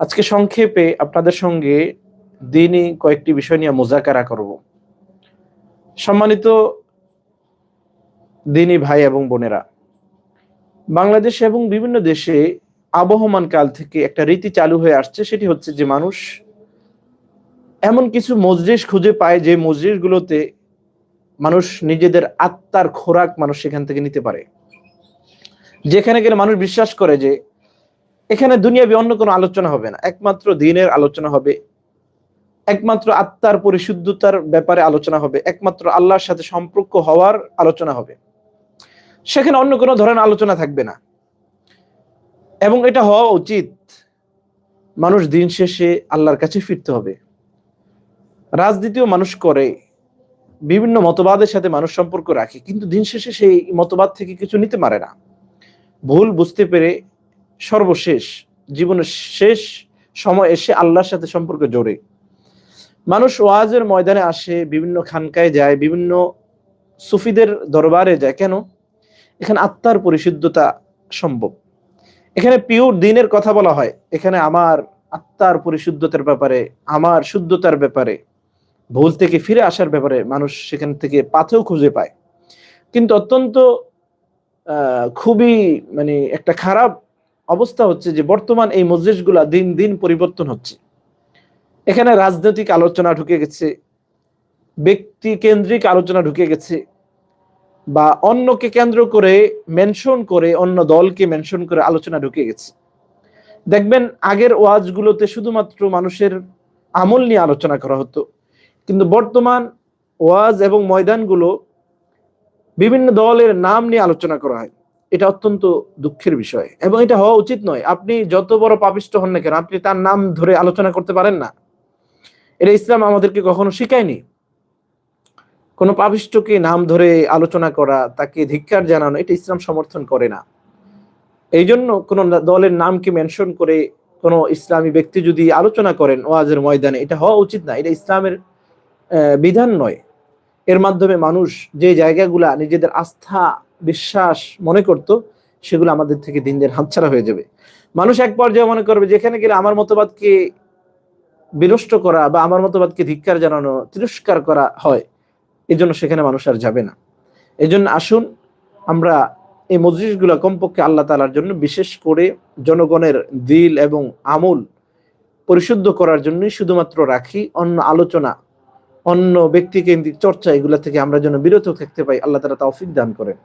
আজকে সংক্ষেপে আপনাদের সঙ্গে দিনই কয়েকটি বিষয় নিয়ে মোজাকারা করব। সম্মানিত দিনী ভাই এবং বোনেরা, বাংলাদেশ এবং বিভিন্ন দেশে আবহমান কাল থেকে একটা রীতি চালু হয়ে আসছে, সেটি হচ্ছে যে মানুষ এমন কিছু মজলিস খুঁজে পায় যে মজলিসগুলোতে মানুষ নিজেদের আত্মার খোরাক মানুষ সেখান থেকে নিতে পারে। যেখানে গেলে মানুষ বিশ্বাস করে যে এখানে দুনিয়াবি অন্য কোনো আলোচনা হবে না। একমাত্র দিনের আলোচনা হবে, একমাত্র আত্মার পরিশুদ্ধতার ব্যাপারে আলোচনা হবে, একমাত্র আল্লাহর সাথে সম্পর্ক হওয়ার আলোচনা হবে। সেখানে অন্য কোনো ধরনের আলোচনা থাকবে না। এবং এটা হওয়া উচিত। মানুষ দিন শেষে আল্লাহর কাছে ফিরতে হবে। রাজনীতিও মানুষ করে, বিভিন্ন মতবাদের সাথে মানুষ সম্পর্ক রাখে, কিন্তু দিন শেষে সেই মতবাদ থেকে কিছু নিতে পারে না। ভুল বুঝতে পেরে সর্বশেষ, জীবনের শেষ সময় এসে আল্লাহর সাথে সম্পর্ক জোরে। মানুষ ওয়াজের ময়দানে আসে, বিভিন্ন খানকায় যায়, বিভিন্ন সুফিদের দরবারে যায়। কেন? এখানে আত্মার পরিশুদ্ধতা সম্ভব। এখানে পিওর দিনের কথা বলা হয়। এখানে আমার আত্মার পরিশুদ্ধতার ব্যাপারে, আমার শুদ্ধতার ব্যাপারে, ভুল থেকে ফিরে আসার ব্যাপারে মানুষ সেখান থেকে পাথেও খুঁজে পায়। কিন্তু অত্যন্ত খুবই মানে একটা খারাপ অবস্থা হচ্ছে যে বর্তমান এই মসজিদগুলা দিন দিন পরিবর্তন হচ্ছে। এখানে রাজনৈতিক আলোচনা ঢুকে গেছে ব্যক্তি কেন্দ্রিক আলোচনা ঢুকে গেছে, বা অন্যকে কেন্দ্র করে মেনশন করে অন্য দলকে মেনশন করে আলোচনা ঢুকে গেছে। দেখবেন আগের ওয়াজগুলোতে শুধুমাত্র মানুষের আমল নিয়ে আলোচনা করা হতো, কিন্তু বর্তমান ওয়াজ এবং ময়দানগুলো বিভিন্ন দলের নাম নিয়ে আলোচনা করা হয়। এটা অত্যন্ত দুঃখের বিষয় এবং এটা হওয়া উচিত নয়। আপনি যত বড় পাপিষ্ট হন না কেন, আপনি তার নাম ধরে আলোচনা করতে পারেন না। এটা ইসলাম আমাদেরকে কখনো শিখায়নি। কোনো পাপিষ্টকে নাম ধরে আলোচনা করা, তাকে ধিক্কার জানানো, এটা ইসলাম সমর্থন করে না। এই জন্য কোনো দলের নামকে মেনশন করে কোনো ইসলামী ব্যক্তি যদি আলোচনা করেন ওয়াজের ময়দানে, এটা হওয়া উচিত না। এটা ইসলামের বিধান নয়। এর মাধ্যমে মানুষ যে জায়গাগুলা নিজেদের আস্থা বিশ্বাস মনে করত, সেগুলো আমাদের থেকে দিন দিন হাতছাড়া হয়ে যাবে। মানুষ এক পর্যায়ে মনে করবে যেখানে গেলে আমার মতবাদকে বিনষ্ট করা বা আমার মতবাদকে ধিক্কার জানানো, তিরস্কার করা হয়। এই জন্য সেখানে মানুষ আর যাবে না। এই জন্য আসুন, আমরা এই মজলিসগুলো কমপক্ষে আল্লাহ তালার জন্য বিশেষ করে জনগণের দিল এবং আমল পরিশুদ্ধ করার জন্যই শুধুমাত্র রাখি। অন্য আলোচনা, অন্য ব্যক্তি কেন্দ্রিক চর্চা, এগুলা থেকে আমরা যেন বিরত থাকতে পাই আল্লাহ তালা তৌফিক দান করেন।